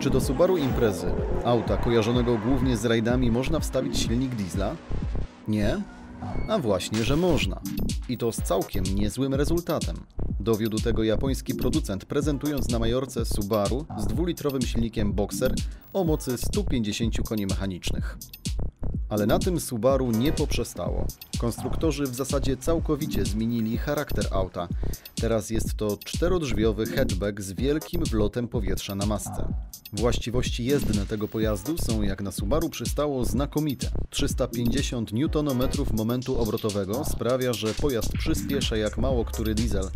Czy do Subaru Imprezy, auta kojarzonego głównie z rajdami, można wstawić silnik diesla? Nie? A właśnie, że można. I to z całkiem niezłym rezultatem. Dowiódł tego japoński producent prezentując na Majorce Subaru z dwulitrowym silnikiem Boxer o mocy 150 koni mechanicznych. Ale na tym Subaru nie poprzestało. Konstruktorzy w zasadzie całkowicie zmienili charakter auta. Teraz jest to czterodrzwiowy hatchback z wielkim wlotem powietrza na masce. Właściwości jezdne tego pojazdu są jak na Subaru przystało znakomite. 350 Nm momentu obrotowego sprawia, że pojazd przyspiesza jak mało który diesel,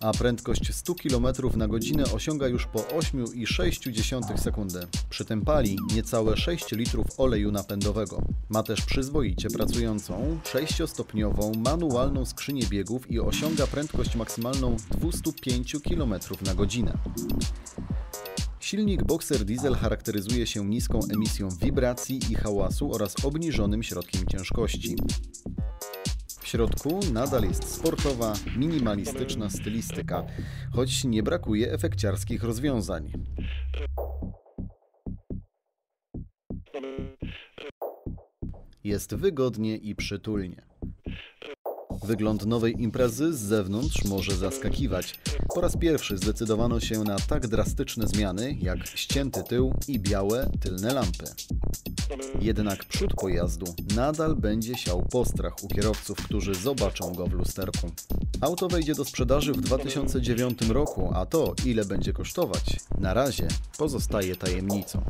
a prędkość 100 km na godzinę osiąga już po 8,6 sekundy. Przy tym pali niecałe 6 litrów oleju napędowego. Ma też przyzwoicie pracującą 6-stopniową manualną skrzynię biegów i osiąga prędkość maksymalną 205 km na godzinę. Silnik Boxer Diesel charakteryzuje się niską emisją wibracji i hałasu oraz obniżonym środkiem ciężkości. Środku nadal jest sportowa, minimalistyczna stylistyka, choć nie brakuje efekciarskich rozwiązań. Jest wygodnie i przytulnie. Wygląd nowej imprezy z zewnątrz może zaskakiwać. Po raz pierwszy zdecydowano się na tak drastyczne zmiany jak ścięty tył i białe tylne lampy. Jednak przód pojazdu nadal będzie siał postrach u kierowców, którzy zobaczą go w lusterku. Auto wejdzie do sprzedaży w 2009 roku, a to ile będzie kosztować, na razie pozostaje tajemnicą.